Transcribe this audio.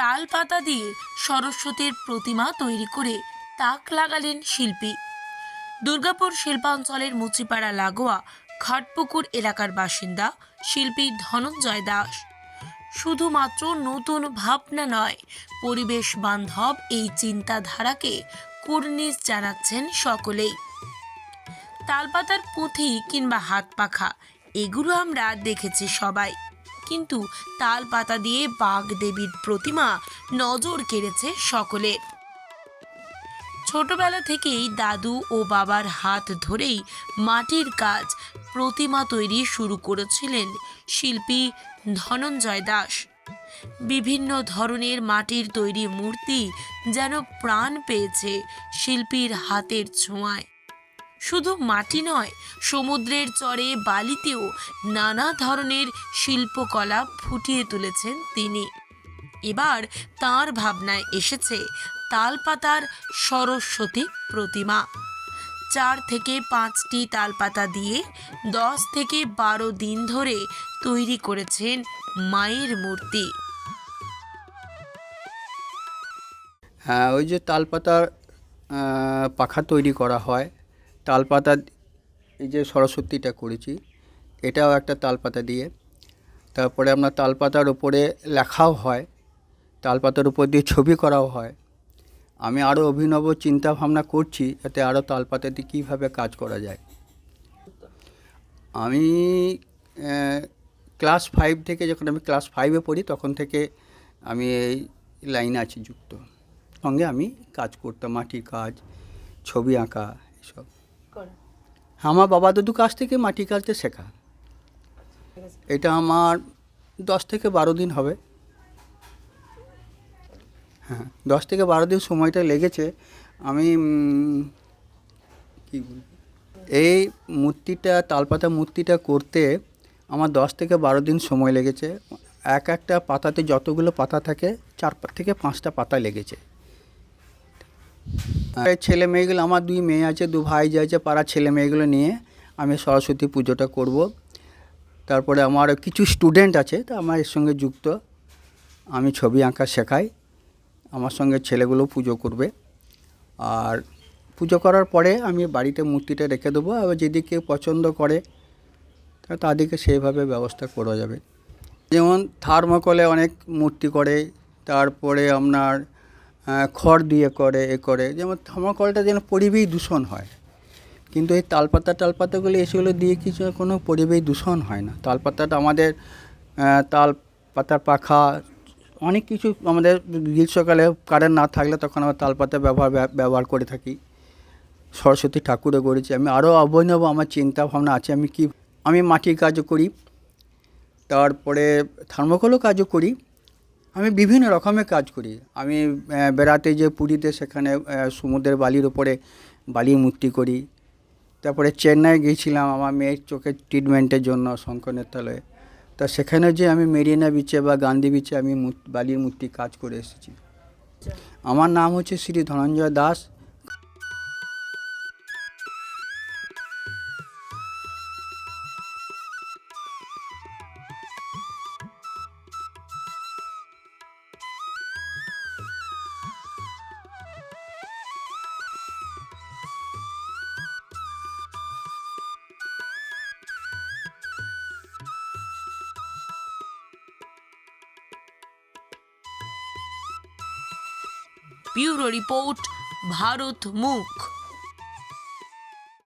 তাল পাতা দিয়ে সরস্বতীর প্রতিমা তৈরি করে তাক লাগালেন শিল্পী। দুর্গাপুর শিল্পাঞ্চলের মুচিপাড়া লাগোয়া ঘাটপুকুর এলাকার বাসিন্দা শিল্পী ধনঞ্জয় দাস। শুধুমাত্র নতুন ভাবনা নয়, পরিবেশ বান্ধব এই চিন্তাধারাকে কুর্নিশ জানাচ্ছেন সকলেই। তালপাতার পুঁথি কিংবা হাত পাখা, এগুলো আমরা দেখেছি সবাই। কিন্তু তাল পাতা দিয়ে বাঘ দেবীর প্রতিমা নজর কেড়েছে সকলের ছোটবেলা থেকেই দাদু ও বাবার হাত ধরেই মাটির কাজ প্রতিমা তৈরি শুরু করেছিলেন শিল্পী ধনঞ্জয় দাস। বিভিন্ন ধরনের মাটির তৈরি মূর্তি যেন প্রাণ পেয়েছে শিল্পীর হাতের ছোঁয়ায়। শুধু মাটি নয়, সমুদ্রের চরে বালিতেও নানা ধরনের শিল্পকলা ফুটিয়ে তুলেছেন তিনি। এবার তার ভাবনায় এসেছে তালপাতার সরস্বতী প্রতিমা। চার থেকে পাঁচটি তালপাতা দিয়ে দশ থেকে বারো দিন ধরে তৈরি করেছেন মায়ের মূর্তি। হ্যাঁ ওই যে তালপাতার পাখা তৈরি করা হয় তালপাতা এই যে সরস্বতীটা করেছি, এটাও একটা তালপাতা দিয়ে। তারপরে আপনার তালপাতার উপরে লেখাও হয়, তালপাতার উপর দিয়ে ছবি করাও হয়। আমি আরও অভিনব চিন্তা ভাবনা করছি যাতে আরও তালপাতা দিয়ে কীভাবে কাজ করা যায়। আমি ক্লাস ফাইভ থেকে যখন আমি ক্লাস ফাইভে পড়ি, তখন থেকে আমি এই লাইনে আছি যুক্ত। সঙ্গে আমি কাজ করতাম, মাটির কাজ, ছবি আঁকা, এসব। আমার বাবা দাদু কাছ থেকে মাটি কাজটা শেখা। এটা আমার দশ থেকে বারো দিন হবে। হ্যাঁ দশ থেকে বারো দিন সময়টা লেগেছে। আমি কি বলব? এই মূর্তিটা তালপাতা মূর্তিটা করতে আমার দশ থেকে বারো দিন সময় লেগেছে। এক একটা পাতাতে যতগুলো পাতা থাকে চার থেকে পাঁচটা পাতা লেগেছে। ছেলে মেয়েগুলো, আমার দুই মেয়ে আছে, দু ভাই যে আছে, পাড়ার ছেলে মেয়েগুলো নিয়ে আমি সরস্বতী পুজোটা করব। তারপরে আমার কিছু স্টুডেন্ট আছে, তা আমার এর সঙ্গে যুক্ত। আমি ছবি আঁকা শেখাই, আমার সঙ্গে ছেলেগুলো পুজো করবে। আর পুজো করার পরে আমি বাড়িতে মূর্তিটা রেখে দেবো, আবার যদি কেউ পছন্দ করে তাদেরকে সেইভাবে ব্যবস্থা করা যাবে। যেমন থার্মোকলে অনেক মূর্তি করে, তারপরে আপনার খড় দিয়ে করে, এ করে। যেমন থার্মোকলটা যেন পরিবেশ দূষণ হয়। কিন্তু এই তালপাতা টালপাতাগুলো, এসেগুলো দিয়ে কিছু কোনো পরিবেশ দূষণ হয় না। তালপাতাটা আমাদের তাল পাতার পাখা, অনেক কিছু আমাদের গ্রীষ্মকালে কারেন্ট না থাকলে তখন আমরা তালপাতা ব্যবহার ব্যবহার করে থাকি। সরস্বতী ঠাকুরও করেছি আমি। আরও অভিনব আমার চিন্তা ভাবনা আছে। আমি কি, আমি মাটির কাজও করি। তারপরে থার্মোকলও কাজও করি। আমি বিভিন্ন রকমের কাজ করি। আমি বেড়াতে যে পুরীতে সেখানে সমুদ্রের বালির ওপরে বালির মূর্তি করি। তারপরে চেন্নাই গিয়েছিলাম আমার মেয়ের চোখের ট্রিটমেন্টের জন্য শঙ্কর নেতালয়ে তা সেখানে যে আমি মেরিনা বিচে বা গান্ধী বিচে আমি বালির মূর্তি কাজ করে এসেছি। আমার নাম হচ্ছে Shri Dhananjay Das. Bureau report Bharat Mukh.